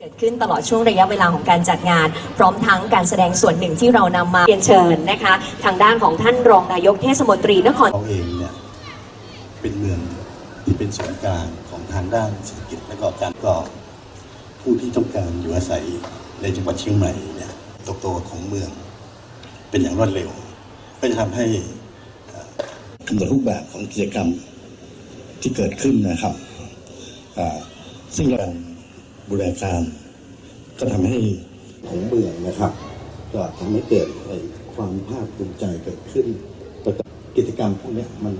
เกิดขึ้นตลอดช่วงระยะเวลาของการจัดงาน พร้อมทั้งการแสดงส่วนหนึ่งที่เรานำมาเรียนเชิญนะคะ ทางด้านของท่านรองนายกเทศมนตรีนคร เราเองเนี่ยเป็นเมืองที่เป็นศูนย์กลางของทางด้านเศรษฐกิจและก็การก็ผู้ที่ต้องการอยู่อาศัยในจังหวัดเชียงใหม่เนี่ยโตโตของเมืองเป็นอย่างรวดเร็ว ก็จะทำให้เอ่อกำหนดรูปแบบของกิจกรรมที่เกิดขึ้นนะครับอ่าซึ่งกา บูรณาการ ก็ทำให้ของเมืองนะครับ ก็ทำให้เกิดความภาคภูมิใจเกิดขึ้นกิจกรรมพวกนี้มัน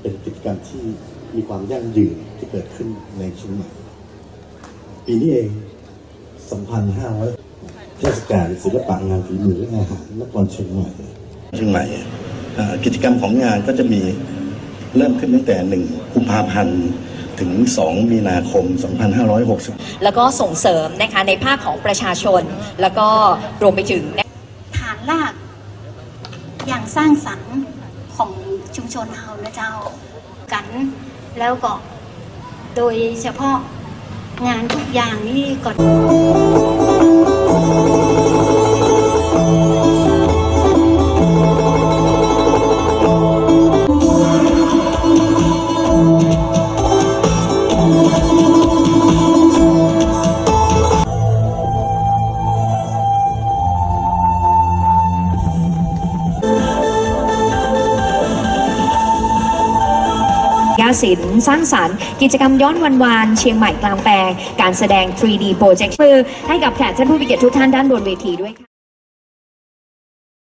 เป็นกิจกรรมที่มีความยั่งยืนที่เกิดขึ้นในเชียงใหม่ปีนี้เอง2,500เทศกาลศิลปะงานฝีมือและอาหารนครเชียงใหม่เชียงใหม่กิจกรรมของงานก็จะมีเริ่มขึ้นตั้งแต่1กุมภาพันธ์ ถึง 2 มีนาคม 2560 แล้วก็ส่งเสริมนะคะในภาคของประชาชน แล้วก็รวมไปถึงฐานรากอย่างสร้างสรรค์ของชุมชนเฮานะเจ้ากันแล้วก็โดยเฉพาะงานทุกอย่างนี่ก็ ญาศิลป์สร้างสรรค์ กิจกรรมย้อนวันวานเชียงใหม่กลางแปลง การแสดง 3D Project มือให้กับแขกท่านผู้มีเกียรติทุกท่านด้านบนเวทีด้วยค่ะ